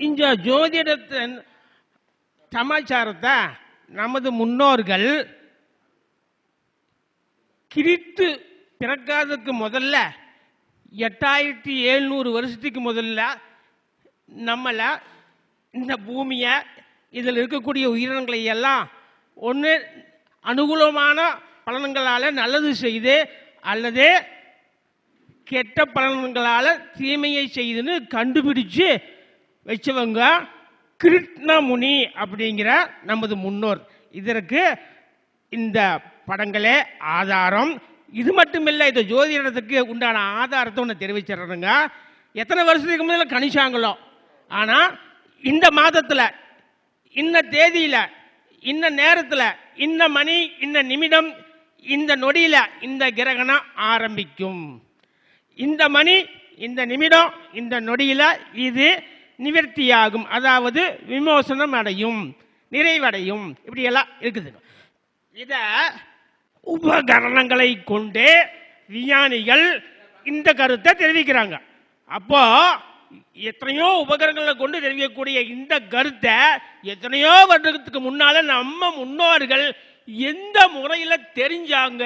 இந்த ஜோதிடத்தின் சமாச்சாரத்தை நமது முன்னோர்கள் கிறித்து பிறக்காததுக்கு முதல்ல எட்டாயிரத்தி எழுநூறு வருஷத்துக்கு முதல்ல நம்மளை இந்த பூமியை இதில் இருக்கக்கூடிய உயிரினங்களை எல்லாம் ஒன்று அனுகூலமான பலன்களால் நல்லது செய்து அல்லது கெட்ட பலன்களால் தீமையை செய்துன்னு கண்டுபிடிச்சு வச்சவங்க கிருஷ்ணமுனி அப்படிங்கிற நமது முன்னோர். இதற்கு இந்த படங்களே ஆதாரம். இது மட்டுமில்லை இந்த ஜோதிடத்துக்கு உண்டான ஆதாரத்தை ஒன்று தெரிவிச்சிடுறேங்க எத்தனை வருஷத்துக்கு முதல்ல கணிச்சாங்களோ. ஆனால் இந்த மாதத்தில் இன்ன தேதியில் இன்ன நேரத்தில் இன்ன மணி இன்ன நிமிடம் இந்த நொடியில் இந்த கிரகணம் ஆரம்பிக்கும். இந்த மணி இந்த நிமிடம் இந்த நொடியில் இது நிவர்த்தியாகும். அதாவது விமோசனம் அடையும் நிறைவடையும். இப்படியெல்லாம் இருக்குது. இதை இத உபகரணங்களை கொண்டு விஞ்ஞானிகள் இந்த கருத்தை தெரிவிக்கிறாங்க. அப்போ எத்தனையோ உபகரணங்களை கொண்டு தெரிவிக்கக்கூடிய இந்த கருத்தை எத்தனையோ வருடத்துக்கு முன்னால நம்ம முன்னோர்கள் எந்த முறையில் தெரிஞ்சாங்க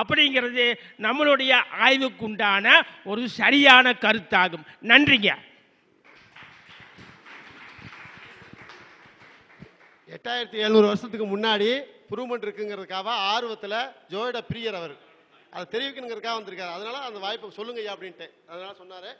அப்படிங்கிறது நம்மளுடைய ஆய்வுக்குண்டான ஒரு சரியான கருத்தாகும். நன்றிங்க. எட்டாயிரத்தி எழுநூறு வருஷத்துக்கு முன்னாடி ப்ரூவ்மெண்ட் இருக்குங்கிறதுக்காக ஆர்வத்தில் ஜோயிட பிரியர் அவர். அதை தெரிவிக்கணுங்கிறதுக்காக வந்திருக்காரு. அதனால அந்த வாய்ப்பை சொல்லுங்க ஐயா அப்படின்ட்டு. அதனால சொன்னாரு.